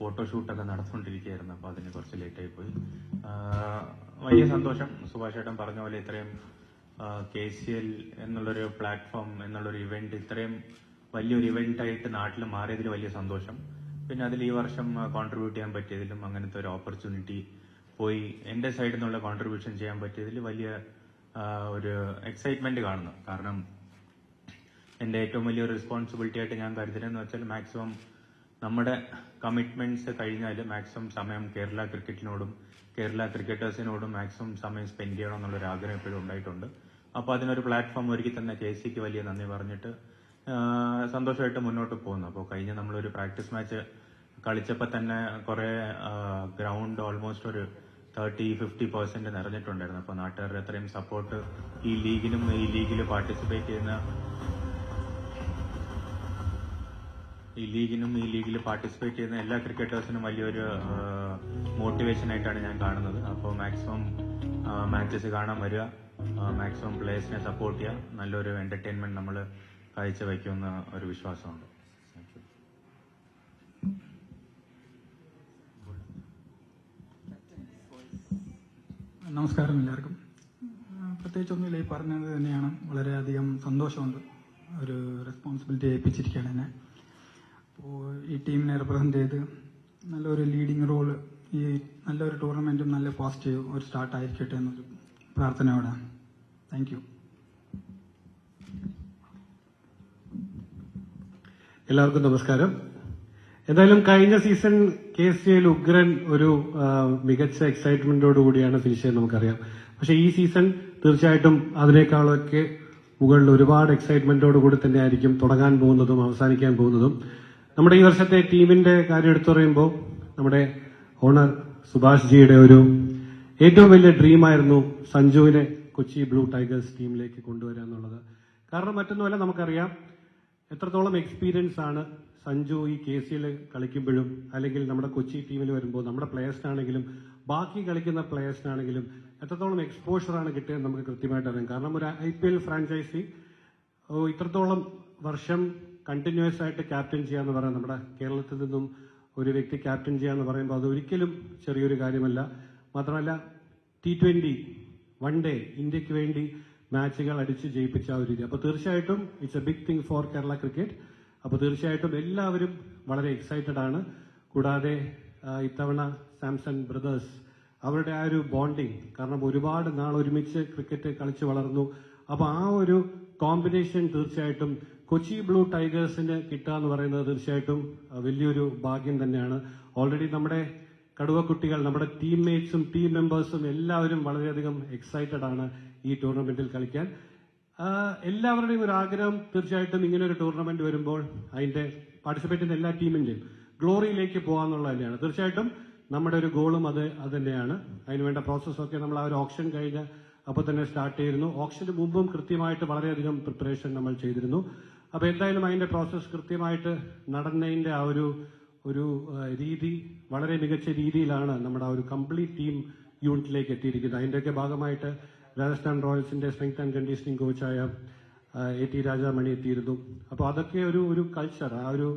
ഫോട്ടോഷൂട്ടൊക്കെ നടന്നുകൊണ്ടിരിക്കുകയായിരുന്നു. അപ്പോൾ അതിന് കുറച്ച് ലേറ്റായി പോയി വലിയ സന്തോഷം. സുഭാഷ് ഏട്ടൻ പറഞ്ഞ പോലെ ഇത്രയും കെ സി എൽ എന്നുള്ളൊരു പ്ലാറ്റ്ഫോം എന്നുള്ളൊരു ഇവന്റ് ഇത്രയും വലിയൊരു ഇവന്റ് ആയിട്ട് നാട്ടിൽ മാറിയതിൽ വലിയ സന്തോഷം. പിന്നെ അതിൽ ഈ വർഷം കോൺട്രിബ്യൂട്ട് ചെയ്യാൻ പറ്റിയതിലും അങ്ങനത്തെ ഒരു ഓപ്പർച്യൂണിറ്റി പോയി. എന്റെ സൈഡിൽ നിന്നുള്ള കോൺട്രിബ്യൂഷൻ ചെയ്യാൻ പറ്റിയതിൽ വലിയ ഒരു എക്സൈറ്റ്മെന്റ് കാണുന്നു. കാരണം എന്റെ ഏറ്റവും വലിയ റെസ്പോൺസിബിലിറ്റി ആയിട്ട് ഞാൻ കരുതുന്നതെന്ന് വെച്ചാൽ മാക്സിമം നമ്മുടെ കമ്മിറ്റ്മെന്റ്സ് കഴിഞ്ഞാൽ മാക്സിമം സമയം കേരള ക്രിക്കറ്റിനോടും കേരള ക്രിക്കറ്റേഴ്സിനോടും മാക്സിമം സമയം സ്പെൻഡ് ചെയ്യണം എന്നുള്ളൊരു ആഗ്രഹം എപ്പോഴും ഉണ്ടായിട്ടുണ്ട്. അപ്പോൾ അതിനൊരു പ്ലാറ്റ്ഫോം ഒരുക്കി തന്നെ കെ സിക്ക് വലിയ നന്ദി പറഞ്ഞിട്ട് സന്തോഷമായിട്ട് മുന്നോട്ട് പോകുന്നു. അപ്പോൾ കഴിഞ്ഞ നമ്മളൊരു പ്രാക്ടീസ് മാച്ച് കളിച്ചപ്പോൾ തന്നെ കുറേ ഗ്രൗണ്ട് ഓൾമോസ്റ്റ് ഒരു തേർട്ടി ഫിഫ്റ്റി പെർസെന്റ് നിറഞ്ഞിട്ടുണ്ടായിരുന്നു. അപ്പോൾ നാട്ടുകാരുടെ അത്രയും സപ്പോർട്ട് ഈ ലീഗിനും ഈ ലീഗിൽ പാർട്ടിസിപ്പേറ്റ് ചെയ്യുന്ന ഈ ലീഗിനും ഈ ലീഗിൽ പാർട്ടിസിപ്പേറ്റ് ചെയ്യുന്ന എല്ലാ ക്രിക്കറ്റേഴ്സിനും വലിയൊരു മോട്ടിവേഷൻ ആയിട്ടാണ് ഞാൻ കാണുന്നത്. അപ്പോൾ മാക്സിമം മാച്ചസ് കാണാൻ വരിക. മാക്സിമം പ്ലേയേഴ്സിനെ സപ്പോർട്ട് ചെയ്യുക. നല്ലൊരു എന്റർടൈൻമെന്റ് നമ്മൾ കാഴ്ചവെക്കുമെന്ന ഒരു വിശ്വാസമുണ്ട്. നമസ്കാരം എല്ലാവർക്കും. പ്രത്യേകിച്ചൊന്നുമില്ല ഈ പറഞ്ഞത് തന്നെയാണ്. വളരെയധികം സന്തോഷമുണ്ട്. ഒരു റെസ്പോൺസിബിലിറ്റി ഏൽപ്പിച്ചിരിക്കുകയാണ് എന്നെ. അപ്പോൾ ഈ ടീമിനെ റെപ്രസെന്റ് ചെയ്ത് നല്ലൊരു ലീഡിംഗ് റോൾ ഈ നല്ലൊരു ടൂർണമെന്റും നല്ല പോസിറ്റീവ് ഒരു സ്റ്റാർട്ട് ആയിരിക്കട്ടെ എന്നൊരു പ്രാർത്ഥനയോടെ താങ്ക് യു എല്ലാവർക്കും നമസ്കാരം. എന്തായാലും കഴിഞ്ഞ സീസൺ കെ സി എൽ ഉഗ്രൻ ഒരു മികച്ച എക്സൈറ്റ്മെന്റോട് കൂടിയാണ് ഫിനിഷ് ചെയ്യുന്നത് നമുക്കറിയാം. പക്ഷെ ഈ സീസൺ തീർച്ചയായിട്ടും അതിനേക്കാളൊക്കെ മുകളിൽ ഒരുപാട് എക്സൈറ്റ്മെന്റോട് കൂടി തന്നെ ആയിരിക്കും തുടങ്ങാൻ പോകുന്നതും അവസാനിക്കാൻ പോകുന്നതും. നമ്മുടെ ഈ വർഷത്തെ ടീമിന്റെ കാര്യം എടുത്തു പറയുമ്പോൾ നമ്മുടെ ഓണർ സുഭാഷ് ജിയുടെ ഒരു ഏറ്റവും വലിയ ഡ്രീമായിരുന്നു സഞ്ജുവിനെ കൊച്ചി ബ്ലൂ ടൈഗേഴ്സ് ടീമിലേക്ക് കൊണ്ടുവരിക എന്നുള്ളത്. കാരണം മറ്റൊന്നുമല്ല നമുക്കറിയാം എത്രത്തോളം എക്സ്പീരിയൻസ് ആണ് സഞ്ജു ഈ കെ സിയിൽ കളിക്കുമ്പോഴും അല്ലെങ്കിൽ നമ്മുടെ കൊച്ചി ടീമിൽ വരുമ്പോൾ നമ്മുടെ പ്ലേയേഴ്സിനാണെങ്കിലും ബാക്കി കളിക്കുന്ന പ്ലേയേഴ്സിനാണെങ്കിലും എത്രത്തോളം എക്സ്പോഷർ ആണ് കിട്ടിയത് നമുക്ക് കൃത്യമായിട്ട് അറിയാം. കാരണം ഒരു ഐ പി എൽ ഫ്രാഞ്ചൈസി ഇത്രത്തോളം വർഷം കണ്ടിന്യൂസ് ആയിട്ട് ക്യാപ്റ്റൻ ചെയ്യാന്ന് പറയാം. നമ്മുടെ കേരളത്തിൽ നിന്നും ഒരു വ്യക്തി ക്യാപ്റ്റൻ ചെയ്യാന്ന് പറയുമ്പോൾ അത് ഒരിക്കലും ചെറിയൊരു കാര്യമല്ല. മാത്രമല്ല ടി ട്വന്റി വൺ ഡേ ഇന്ത്യയ്ക്ക് വേണ്ടി മാച്ചുകൾ അടിച്ച് ജയിപ്പിച്ച ഒരു രീതി. അപ്പോൾ തീർച്ചയായിട്ടും it's a big thing for Kerala cricket അപ്പോൾ തീർച്ചയായിട്ടും എല്ലാവരും വളരെ എക്സൈറ്റഡ് ആണ്. കൂടാതെ ഇത്തവണ സാംസൺ ബ്രദേഴ്സ് അവരുടെ ആ ഒരു ബോണ്ടിങ് കാരണം ഒരുപാട് നാൾ ഒരുമിച്ച് ക്രിക്കറ്റ് കളിച്ചു വളർന്നു. അപ്പോൾ ആ ഒരു കോമ്പിനേഷൻ തീർച്ചയായിട്ടും കൊച്ചി ബ്ലൂ ടൈഗേഴ്സിന് കിട്ടുക എന്ന് പറയുന്നത് തീർച്ചയായിട്ടും വലിയൊരു ഭാഗ്യം തന്നെയാണ്. ഓൾറെഡി നമ്മുടെ കടുവക്കുട്ടികൾ നമ്മുടെ ടീം മേറ്റ്സും ടീം മെമ്പേഴ്സും എല്ലാവരും വളരെയധികം എക്സൈറ്റഡ് ആണ് ഈ ടൂർണമെന്റിൽ കളിക്കാൻ. എല്ലാവരുടെയും ഒരു ആഗ്രഹം തീർച്ചയായിട്ടും ഇങ്ങനെ ഒരു ടൂർണമെന്റ് വരുമ്പോൾ അതിന്റെ പാർട്ടിസിപ്പേറ്റ് ചെയ്യുന്ന എല്ലാ ടീമിന്റെയും ഗ്ലോറിയിലേക്ക് പോകാന്നുള്ളത് തന്നെയാണ്. തീർച്ചയായിട്ടും നമ്മുടെ ഒരു ഗോളും അത് അത് തന്നെയാണ്. അതിനുവേണ്ട പ്രോസസ്സൊക്കെ നമ്മൾ ആ ഒരു ഓപ്ഷൻ കഴിഞ്ഞ അപ്പോൾ തന്നെ സ്റ്റാർട്ട് ചെയ്തിരുന്നു. ഓപ്ഷന് മുമ്പും കൃത്യമായിട്ട് വളരെയധികം പ്രിപ്പറേഷൻ നമ്മൾ ചെയ്തിരുന്നു. അപ്പൊ എന്തായാലും അതിന്റെ പ്രോസസ് കൃത്യമായിട്ട് നടന്നതിന്റെ ആ ഒരു ഒരു രീതി വളരെ മികച്ച രീതിയിലാണ് നമ്മുടെ ആ ഒരു കംപ്ലീറ്റ് ടീം യൂണിറ്റിലേക്ക് എത്തിയിരിക്കുന്നത്. അതിന്റെയൊക്കെ ഭാഗമായിട്ട് രാജസ്ഥാൻ റോയൽസിന്റെ സ്ട്രെങ്ത് ആൻഡ് കണ്ടീഷനിങ് കോച്ചായ എ ടി രാജാമണി എത്തിയിരുന്നു. അപ്പോൾ അതൊക്കെ ഒരു ഒരു കൾച്ചർ ആ ഒരു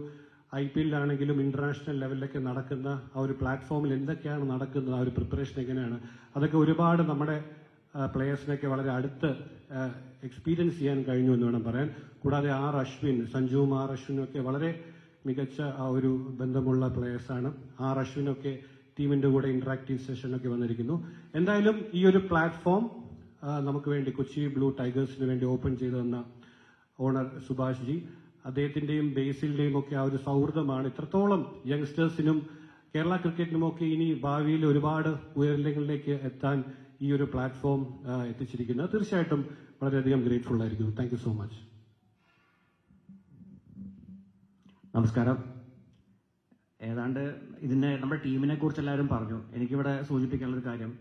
ഐ പി എല്ലിലാണെങ്കിലും ഇന്റർനാഷണൽ ലെവലിലൊക്കെ നടക്കുന്ന ആ ഒരു പ്ലാറ്റ്ഫോമിൽ എന്തൊക്കെയാണ് നടക്കുന്നത് ആ ഒരു പ്രിപ്പറേഷൻ എങ്ങനെയാണ് അതൊക്കെ ഒരുപാട് നമ്മുടെ പ്ലേയേഴ്സിനൊക്കെ വളരെ അടുത്ത് എക്സ്പീരിയൻസ് ചെയ്യാൻ കഴിഞ്ഞു എന്ന് വേണം പറയാൻ. കൂടാതെ ആർ അശ്വിൻ സഞ്ജുവും ആർ അശ്വിനും ഒക്കെ വളരെ മികച്ച ആ ഒരു ബന്ധമുള്ള പ്ലെയേഴ്സാണ് ആർ അശ്വിനൊക്കെ ടീമിന്റെ കൂടെ ഇന്ററാക്റ്റീവ് സെഷനൊക്കെ വന്നിരിക്കുന്നു. എന്തായാലും ഈ ഒരു പ്ലാറ്റ്ഫോം നമുക്ക് വേണ്ടി കൊച്ചി ബ്ലൂ ടൈഗേഴ്സിന് വേണ്ടി ഓപ്പൺ ചെയ്തു തന്ന ഓണർ സുഭാഷ് ജി. അദ്ദേഹത്തിന്റെയും ബേസിലിന്റെയും ഒക്കെ ആ ഒരു സൗഹൃദമാണ്. ഇത്രത്തോളം യങ്സ്റ്റേഴ്സിനും കേരള ക്രിക്കറ്റിനുമൊക്കെ ഇനി ഭാവിയിൽ ഒരുപാട് ഉയരങ്ങളിലേക്ക് എത്താൻ ഈ ഒരു പ്ലാറ്റ്ഫോം എത്തിച്ചിരിക്കുന്നത്. തീർച്ചയായിട്ടും വളരെയധികം ഗ്രേറ്റ്ഫുൾ ആയിരിക്കുന്നു. താങ്ക് സോ മച്ച് നമസ്കാരം. ഏതാണ്ട് ഇതിനെ നമ്മുടെ ടീമിനെ കുറിച്ച് എല്ലാവരും പറഞ്ഞു. എനിക്കിവിടെ സൂചിപ്പിക്കാനുള്ള ഒരു കാര്യം.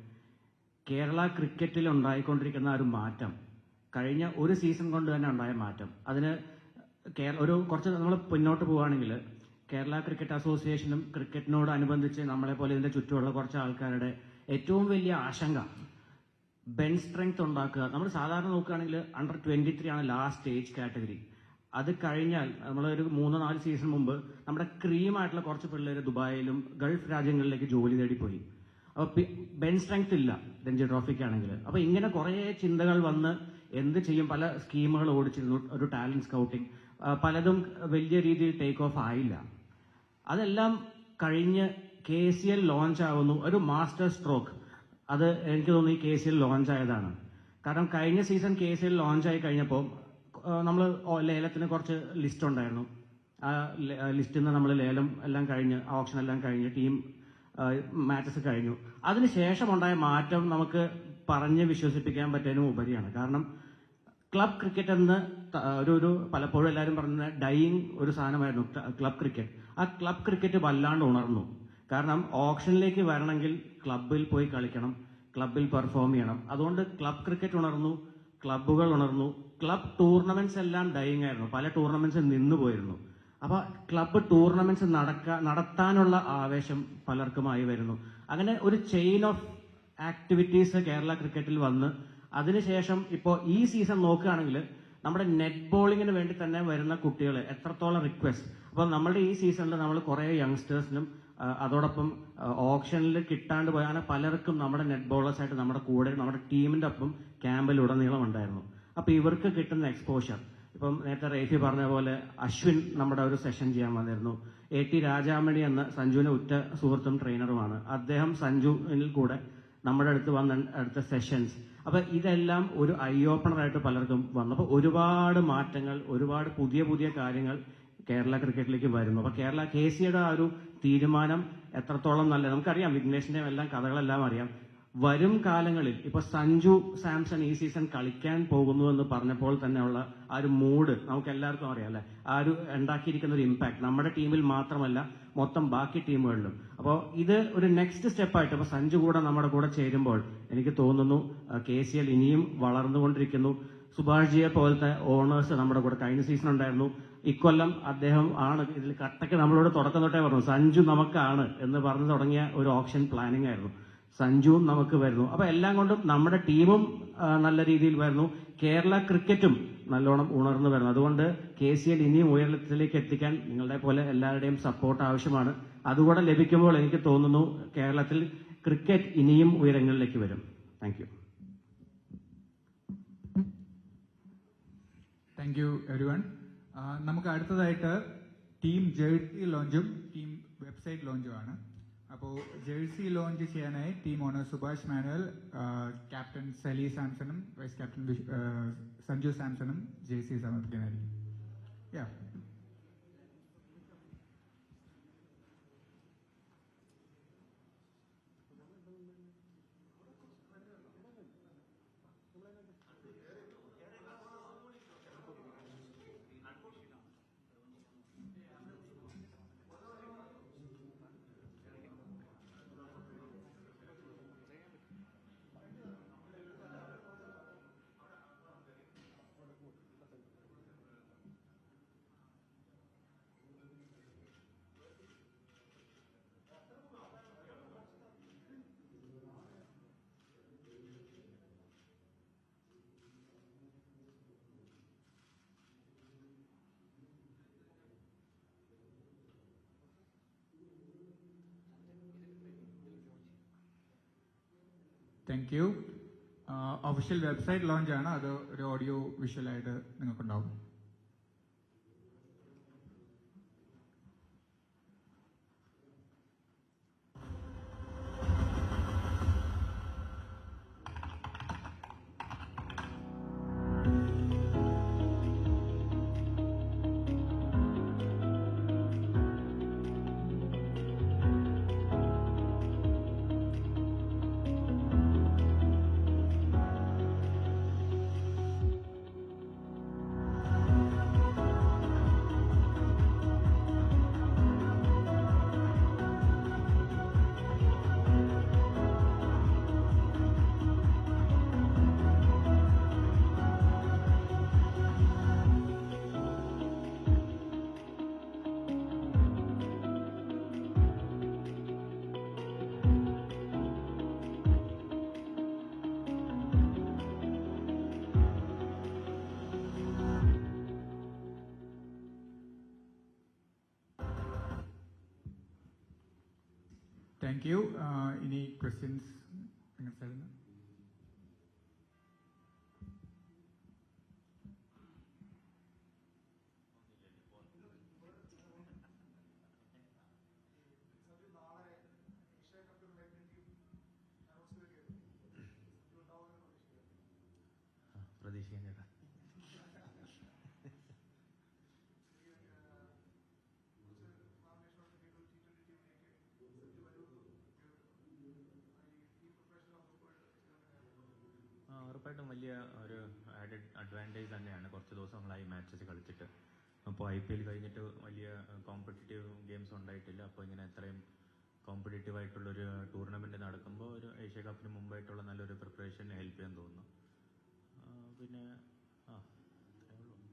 കേരള ക്രിക്കറ്റിൽ ഉണ്ടായിക്കൊണ്ടിരിക്കുന്ന ഒരു മാറ്റം കഴിഞ്ഞ ഒരു സീസൺ കൊണ്ട് തന്നെ ഉണ്ടായ മാറ്റം. അതിന് ഒരു കുറച്ച് നമ്മൾ പിന്നോട്ട് പോവുകയാണെങ്കിൽ കേരള ക്രിക്കറ്റ് അസോസിയേഷനും ക്രിക്കറ്റിനോട് അനുബന്ധിച്ച് നമ്മളെ പോലെ ഇതിന്റെ ചുറ്റുമുള്ള കുറച്ച് ആൾക്കാരുടെ ഏറ്റവും വലിയ ആശങ്ക ബെൻ സ്ട്രെങ്ത് ഉണ്ടാക്കുക. നമ്മൾ സാധാരണ നോക്കുകയാണെങ്കിൽ അണ്ടർ ട്വന്റി ത്രീ ആണ് ലാസ്റ്റ് ഏജ് കാറ്റഗറി അത് കഴിഞ്ഞാൽ നമ്മളൊരു മൂന്ന് നാല് സീസൺ മുമ്പ് നമ്മുടെ ക്രീം ആയിട്ടുള്ള കുറച്ച് പിള്ളേർ ദുബായിലും ഗൾഫ് രാജ്യങ്ങളിലേക്ക് ജോലി തേടി പോയി അപ്പൊ പി- ബെൻ സ്ട്രെങ്ത് ഇല്ല രഞ്ജി ട്രോഫിക്കാണെങ്കിൽ അപ്പൊ ഇങ്ങനെ കുറെ ചിന്തകൾ വന്ന് എന്ത് ചെയ്യും? പല സ്കീമുകൾ ഓടിച്ചിരുന്നു ഒരു ടാലന്റ് സ്കൗട്ടിംഗ് പലതും വലിയ രീതിയിൽ ടേക്ക് ഓഫ് ആയില്ല. അതെല്ലാം കഴിഞ്ഞ് കെ സി എൽ ലോഞ്ച് ആവുന്നു. ഒരു മാസ്റ്റർ സ്ട്രോക്ക് അത് എനിക്ക് തോന്നുന്നു ഈ കെ സി എൽ ലോഞ്ച് ആയതാണ്. കാരണം കഴിഞ്ഞ season K C L launch ആയി കഴിഞ്ഞപ്പോൾ നമ്മൾ ലേലത്തിന് കുറച്ച് ലിസ്റ്റ് ഉണ്ടായിരുന്നു. ആ ലിസ്റ്റിൽ നിന്ന് നമ്മൾ ലേലം എല്ലാം കഴിഞ്ഞ് ഓപ്ഷൻ എല്ലാം കഴിഞ്ഞ് ടീം മാച്ചസ് കഴിഞ്ഞു. അതിനുശേഷം ഉണ്ടായ മാറ്റം നമുക്ക് പറഞ്ഞ് വിശ്വസിപ്പിക്കാൻ പറ്റുന്നതിനും ഉപരിയാണ്. കാരണം ക്ലബ് ക്രിക്കറ്റ് എന്ന് ഒരു ഒരു പലപ്പോഴും എല്ലാവരും പറഞ്ഞ ഡൈയിങ് ഒരു സാധനമായിരുന്നു ക്ലബ് ക്രിക്കറ്റ് ആ ക്ലബ് ക്രിക്കറ്റ് വല്ലാണ്ട് ഉണർന്നു. കാരണം ഓപ്ഷനിലേക്ക് വരണമെങ്കിൽ ക്ലബിൽ പോയി കളിക്കണം ക്ലബിൽ പെർഫോം ചെയ്യണം. അതുകൊണ്ട് ക്ലബ് ക്രിക്കറ്റ് ഉണർന്നു ക്ലബ്ബുകൾ ഉണർന്നു. ക്ലബ് ടൂർണമെന്റ്സ് എല്ലാം ഡൈയിങ് ആയിരുന്നു. പല ടൂർണമെന്റ്സ് നിന്നു പോയിരുന്നു. അപ്പൊ ക്ലബ്ബ് ടൂർണമെന്റ്സ് നടക്ക നടത്താനുള്ള ആവേശം പലർക്കുമായി വരുന്നു. അങ്ങനെ ഒരു ചെയിൻ ഓഫ് ആക്ടിവിറ്റീസ് കേരള ക്രിക്കറ്റിൽ വന്ന് അതിനുശേഷം ഇപ്പോ ഈ സീസൺ നോക്കുകയാണെങ്കിൽ നമ്മുടെ നെറ്റ് ബോളിങ്ങിന് വേണ്ടി തന്നെ വരുന്ന കുട്ടികൾ എത്രത്തോളം റിക്വസ്റ്റ് അപ്പോൾ നമ്മുടെ ഈ സീസണിൽ നമ്മൾ കുറേ യങ്സ്റ്റേഴ്സിനും അതോടൊപ്പം ഓപ്ഷനിൽ കിട്ടാണ്ട് പോയ അങ്ങനെ പലർക്കും നമ്മുടെ നെറ്റ് ബോളേഴ്സ് ആയിട്ട് നമ്മുടെ കൂടെ നമ്മുടെ ടീമിന്റെ ഒപ്പം ക്യാമ്പിൽ ഉടനീളം ഉണ്ടായിരുന്നു. അപ്പൊ ഇവർക്ക് കിട്ടുന്ന എക്സ്പോഷർ ഇപ്പം നേരത്തെ റേഫി പറഞ്ഞ പോലെ അശ്വിൻ നമ്മുടെ ഒരു സെഷൻ ചെയ്യാൻ വന്നിരുന്നു. എ ടി രാജാമണി എന്ന സഞ്ജുവിന്റെ ഉറ്റ സുഹൃത്തും ട്രെയിനറുമാണ് അദ്ദേഹം സഞ്ജുവിൽ കൂടെ നമ്മുടെ അടുത്ത് വന്ന അടുത്ത സെഷൻസ് അപ്പൊ ഇതെല്ലാം ഒരു ഐ ഓപ്പണറായിട്ട് പലർക്കും വന്നു. അപ്പൊ ഒരുപാട് മാറ്റങ്ങൾ ഒരുപാട് പുതിയ പുതിയ കാര്യങ്ങൾ കേരള ക്രിക്കറ്റിലേക്ക് വരുന്നു. അപ്പൊ കേരള കെ സിയുടെ ആ ഒരു തീരുമാനം എത്രത്തോളം നല്ല നമുക്കറിയാം വിഘ്നേഷിന്റെ എല്ലാം കഥകളെല്ലാം അറിയാം. വരും കാലങ്ങളിൽ ഇപ്പൊ സഞ്ജു സാംസൺ ഈ സീസൺ കളിക്കാൻ പോകുന്നു എന്ന് പറഞ്ഞപ്പോൾ തന്നെയുള്ള ആ ഒരു മൂഡ് നമുക്ക് എല്ലാവർക്കും അറിയാം അല്ലെ? ആ ഒരു ഉണ്ടാക്കിയിരിക്കുന്ന ഒരു ഇമ്പാക്ട് നമ്മുടെ ടീമിൽ മാത്രമല്ല മൊത്തം ബാക്കി ടീമുകളിലും. അപ്പോൾ ഇത് ഒരു നെക്സ്റ്റ് സ്റ്റെപ്പായിട്ട് ഇപ്പൊ സഞ്ജു കൂടെ നമ്മുടെ കൂടെ ചേരുമ്പോൾ എനിക്ക് തോന്നുന്നു കെ സി എൽ ഇനിയും വളർന്നുകൊണ്ടിരിക്കുന്നു. സുഭാഷ് ജിയെ പോലത്തെ ഓണേഴ്സ് നമ്മുടെ കൂടെ കഴിഞ്ഞ സീസൺ ഉണ്ടായിരുന്നു. ഇക്കൊല്ലം അദ്ദേഹം ആണ് ഇതിൽ കട്ടക്ക് നമ്മളോട് തുടക്കം തൊട്ടേ പറഞ്ഞു സഞ്ജു നമുക്കാണ് എന്ന് പറഞ്ഞു തുടങ്ങിയ ഒരു ഓപ്ഷൻ പ്ലാനിംഗ് ആയിരുന്നു. സഞ്ജുവും നമുക്ക് വരുന്നു. അപ്പൊ എല്ലാം കൊണ്ടും നമ്മുടെ ടീമും നല്ല രീതിയിൽ വരുന്നു. കേരള ക്രിക്കറ്റും നല്ലോണം ഉണർന്നു വരുന്നു. അതുകൊണ്ട് കെ സി എൽ ഇനിയും ഉയരത്തിലേക്ക് എത്തിക്കാൻ നിങ്ങളുടെ പോലെ എല്ലാവരുടെയും സപ്പോർട്ട് ആവശ്യമാണ്. അതുകൂടെ ലഭിക്കുമ്പോൾ എനിക്ക് തോന്നുന്നു കേരളത്തിൽ ക്രിക്കറ്റ് ഇനിയും ഉയരങ്ങളിലേക്ക് വരും. Thank you thank you every നമുക്ക് അടുത്തതായിട്ട് ടീം ജേഴ്സി ലോഞ്ചും ടീം വെബ്സൈറ്റ് ലോഞ്ചും ആണ്. അപ്പോൾ ജേഴ്സി ലോഞ്ച് ചെയ്യാനായി team owner Subhash Manuel captain Sali സാംസണും vice captain Sanju സാംസണും jersey സമർപ്പിക്കാനായിരിക്കും. Yeah thank you official website launch ആണ്. അത് ഒരു ഓഡിയോ വിഷ്വലായിട്ട് നിങ്ങൾക്കുണ്ടാവും. താങ്ക് യു ഇനി ക്വസ്റ്റ്യൻസ് നിങ്ങളുടെ സൈഡിൽ നിന്ന് പ്രതീക്ഷിക്കാൻ ചേട്ടാ ആ, ഉറപ്പായിട്ടും വലിയ ഒരു ആഡഡ് അഡ്വാന്റേജ് തന്നെയാണ് കുറച്ച് ദിവസങ്ങളായി മാച്ചസ് കളിച്ചിട്ട്. അപ്പോൾ ഐ പി എൽ കഴിഞ്ഞിട്ട് വലിയ കോമ്പറ്റീറ്റീവ് ഗെയിംസ് ഉണ്ടായിട്ടില്ല. അപ്പോൾ ഇങ്ങനെ ഇത്രയും കോമ്പറ്റീറ്റീവ് ആയിട്ടുള്ളൊരു ടൂർണമെന്റ് നടക്കുമ്പോൾ ഒരു ഏഷ്യ കപ്പിന് മുമ്പായിട്ടുള്ള നല്ലൊരു പ്രിപ്പറേഷൻ ഹെൽപ്പ് ചെയ്യാൻ തോന്നുന്നു. പിന്നെ ആ അത്രേ ഉള്ളൂ.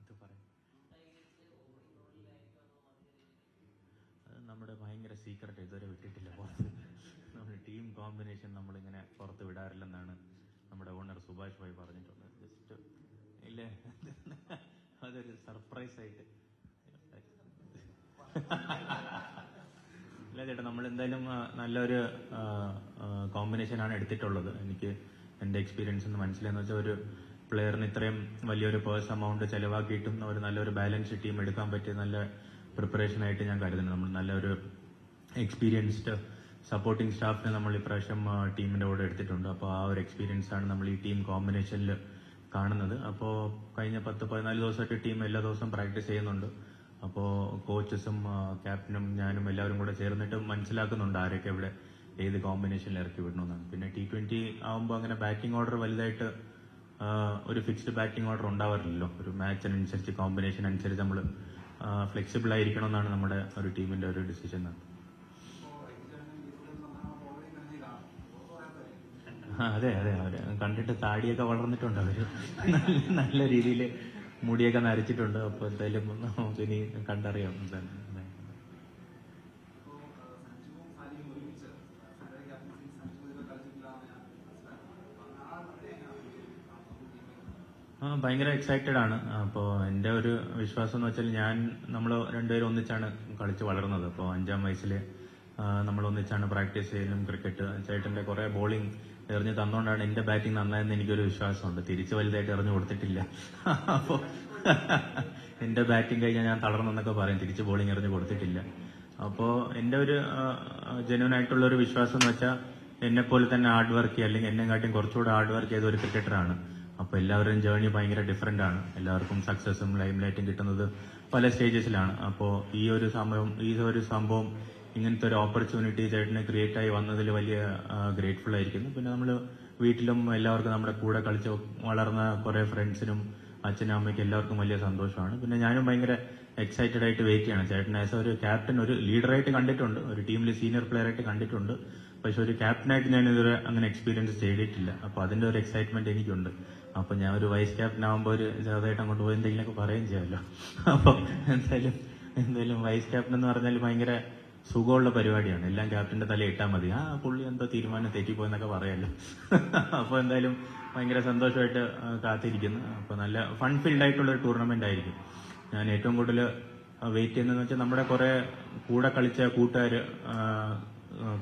എന്ത് പറയാം നമ്മുടെ ഭയങ്കര സീക്രട്ട് ഇതുവരെ വിട്ടിട്ടില്ല. പുറത്ത് നമ്മുടെ ടീം കോമ്പിനേഷൻ നമ്മളിങ്ങനെ പുറത്ത് വിടാറില്ലെന്നാണ് നമ്മുടെ ഓണർ സുഭാഷ് ഭായ് പറഞ്ഞിട്ടുള്ളത്. ജസ്റ്റ് ഇല്ലേ? അതൊരു സർപ്രൈസ് ആയിട്ട്. ഇല്ല ചേട്ടാ നമ്മൾ എന്തായാലും നല്ലൊരു നല്ലൊരു കോമ്പിനേഷനാണ് എടുത്തിട്ടുള്ളത്. എനിക്ക് എന്റെ എക്സ്പീരിയൻസ് എന്ന് മനസ്സിലായെന്ന് വെച്ചാൽ ഒരു പ്ലെയറിന് ഇത്രയും വലിയൊരു പേഴ്സ് എമൗണ്ട് ചെലവാക്കിയിട്ടും ഒരു നല്ലൊരു ബാലൻസ് ടീം എടുക്കാൻ പറ്റിയ നല്ല പ്രിപ്പറേഷൻ ആയിട്ട് ഞാൻ കരുതുന്നു. നമ്മൾ നല്ലൊരു എക്സ്പീരിയൻസ്ഡ് സപ്പോർട്ടിംഗ് സ്റ്റാഫിനെ നമ്മൾ ഇപ്രാവശ്യം ടീമിന്റെ കൂടെ എടുത്തിട്ടുണ്ട്. അപ്പോൾ ആ ഒരു എക്സ്പീരിയൻസ് ആണ് നമ്മൾ ഈ ടീം കോമ്പിനേഷനിൽ കാണുന്നത്. അപ്പോൾ കഴിഞ്ഞ പത്ത് പതിനാല് ദിവസമായിട്ട് ടീം എല്ലാ ദിവസവും പ്രാക്ടീസ് ചെയ്യുന്നുണ്ട്. അപ്പോൾ കോച്ചസും ക്യാപ്റ്റനും ഞാനും എല്ലാവരും കൂടെ ചേർന്നിട്ട് മനസ്സിലാക്കുന്നുണ്ട് ആരൊക്കെ ഇവിടെ ഏത് കോമ്പിനേഷനിൽ ഇറക്കി വിടണമെന്നാണ്. പിന്നെ ടി ട്വന്റി ആകുമ്പോൾ അങ്ങനെ ബാറ്റിംഗ് ഓർഡർ വലുതായിട്ട് ഒരു ഫിക്സ്ഡ് ബാറ്റിംഗ് ഓർഡർ ഉണ്ടാവാറില്ലല്ലോ. ഒരു മാച്ചിനനുസരിച്ച് കോമ്പിനേഷൻ അനുസരിച്ച് നമ്മൾ ഫ്ലെക്സിബിൾ ആയിരിക്കണം എന്നാണ് നമ്മുടെ ഒരു ടീമിന്റെ ഒരു ഡിസിഷൻ അതെ അതെ അവർ കണ്ടിട്ട് താടിയൊക്കെ വളർന്നിട്ടുണ്ട് അവർ. നല്ല- രീതിയിൽ മുടിയൊക്കെ നരച്ചിട്ടുണ്ട്. അപ്പൊ എന്തായാലും നമുക്ക് ഇനി കണ്ടറിയാം. എന്താണ് ആ ഭയങ്കര എക്സൈറ്റഡ് ആണ്. അപ്പോൾ എന്റെ ഒരു വിശ്വാസം എന്ന് വെച്ചാൽ ഞാൻ നമ്മൾ രണ്ടുപേരും ഒന്നിച്ചാണ് കളിച്ച് വളർന്നത്. അപ്പോൾ അഞ്ചാം വയസ്സിൽ നമ്മൾ ഒന്നിച്ചാണ് പ്രാക്ടീസ് ചെയ്യലും ക്രിക്കറ്റ്. ചേട്ടന്റെ കുറെ ബോളിംഗ് എറിഞ്ഞ് തന്നുകൊണ്ടാണ് എന്റെ ബാറ്റിംഗ് നന്നായെന്ന് എനിക്കൊരു വിശ്വാസമുണ്ട്. തിരിച്ചു വലുതായിട്ട് എറിഞ്ഞു കൊടുത്തിട്ടില്ല. അപ്പോ എന്റെ ബാറ്റിംഗ് കഴിഞ്ഞാൽ ഞാൻ തളർന്നെന്നൊക്കെ പറയും. തിരിച്ച് ബോളിംഗ് എറിഞ്ഞു കൊടുത്തിട്ടില്ല. അപ്പോ എന്റെ ഒരു ജെന്യൂൻ ആയിട്ടുള്ള ഒരു വിശ്വാസം എന്ന് വെച്ചാൽ എന്നെ പോലെ തന്നെ ഹാർഡ് വർക്ക് ചെയ്യുക അല്ലെങ്കിൽ എന്നെക്കാട്ടിയും കുറച്ചുകൂടെ ഹാർഡ് വർക്ക് ചെയ്ത ഒരു ക്രിക്കറ്ററാണ്. അപ്പോൾ എല്ലാവരുടെയും ജേർണി ഭയങ്കര ഡിഫറെന്റ് ആണ് എല്ലാവർക്കും സക്സസും ലൈം ലൈറ്റും കിട്ടുന്നത് പല സ്റ്റേജസിലാണ്. അപ്പോൾ ഈ ഒരു സമയം ഈ ഒരു സംഭവം ഇങ്ങനത്തെ ഒരു ഓപ്പർച്യൂണിറ്റി ചേട്ടന് ക്രിയേറ്റ് ആയി വന്നതിൽ വലിയ ഗ്രേറ്റ്ഫുൾ ആയിരിക്കുന്നു. പിന്നെ നമ്മൾ വീട്ടിലും എല്ലാവർക്കും നമ്മുടെ കൂടെ കളിച്ച് വളർന്ന കുറെ ഫ്രണ്ട്സിനും അച്ഛനും അമ്മയ്ക്കും എല്ലാവർക്കും വലിയ സന്തോഷമാണ്. പിന്നെ ഞാനും ഭയങ്കര എക്സൈറ്റഡ് ആയിട്ട് വെയിറ്റ് ചെയ്യണം. ചേട്ടൻ ആസ് ഒരു ക്യാപ്റ്റൻ ഒരു ലീഡറായിട്ട് കണ്ടിട്ടുണ്ട്. ഒരു ടീമിൽ സീനിയർ പ്ലെയർ ആയിട്ട് കണ്ടിട്ടുണ്ട്. പക്ഷെ ഒരു ക്യാപ്റ്റനായിട്ട് ഞാൻ ഇതുവരെ അങ്ങനെ എക്സ്പീരിയൻസ് ചെയ്തിട്ടില്ല. അപ്പൊ അതിന്റെ ഒരു എക്സൈറ്റ്മെന്റ് എനിക്കുണ്ട്. അപ്പൊ ഞാൻ ഒരു വൈസ് ക്യാപ്റ്റൻ ആകുമ്പോൾ ഒരു ചെറുതായിട്ട് അങ്ങോട്ട് പോയി എന്തെങ്കിലുമൊക്കെ പറയുകയും ചെയ്യാമല്ലോ. അപ്പൊ എന്തായാലും എന്തായാലും വൈസ് ക്യാപ്റ്റൻ എന്ന് പറഞ്ഞാൽ ഭയങ്കര സുഖമുള്ള പരിപാടിയാണ്. എല്ലാം ക്യാപ്റ്റന്റെ തല ഇട്ടാൽ മതി. ആ പുള്ളി എന്തോ തീരുമാനം തെറ്റിപ്പോയെന്നൊക്കെ പറയാമല്ലോ അപ്പോൾ എന്തായാലും ഭയങ്കര സന്തോഷമായിട്ട് കാത്തിരിക്കുന്നു. അപ്പോൾ നല്ല ഫൺ ഫീൽഡ് ആയിട്ടുള്ള ടൂർണമെന്റ് ആയിരിക്കും. ഞാൻ ഏറ്റവും കൂടുതൽ വെയിറ്റ് ചെയ്യുന്നതെന്ന് വെച്ചാൽ നമ്മുടെ കുറേ കൂടെ കളിച്ച ആ,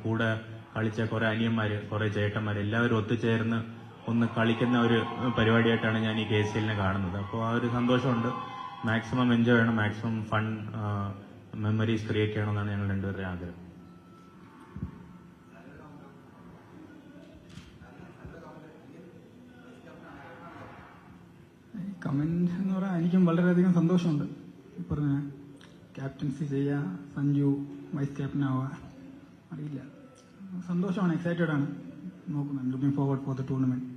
കൂടെ കളിച്ച കുറേ അനിയന്മാർ കുറേ ചേട്ടന്മാർ എല്ലാവരും ഒത്തുചേർന്ന് ഒന്ന് കളിക്കുന്ന ഒരു പരിപാടിയായിട്ടാണ് ഞാൻ ഈ കെ സി എല്ലിനെ കാണുന്നത്. അപ്പോൾ ആ ഒരു സന്തോഷമുണ്ട്. മാക്സിമം എൻജോയ് ചെയ്യണം മാക്സിമം ഫൺ മെമ്മറീസ് ക്രിയേറ്റ് ചെയ്യണം എന്നാണ് ഞങ്ങൾ രണ്ടുപേരുടെ ആഗ്രഹം. കമന്റ് എന്ന് പറയാൻ എനിക്കും വളരെയധികം സന്തോഷമുണ്ട്. പറഞ്ഞ ക്യാപ്റ്റൻസി ചെയ്യുക സഞ്ജു വൈസ് ക്യാപ്റ്റൻ ആവുക അറിയില്ല. സന്തോഷമാണ് എക്സൈറ്റഡ് ആണ്. നോക്കുന്നത് looking forward for the tournament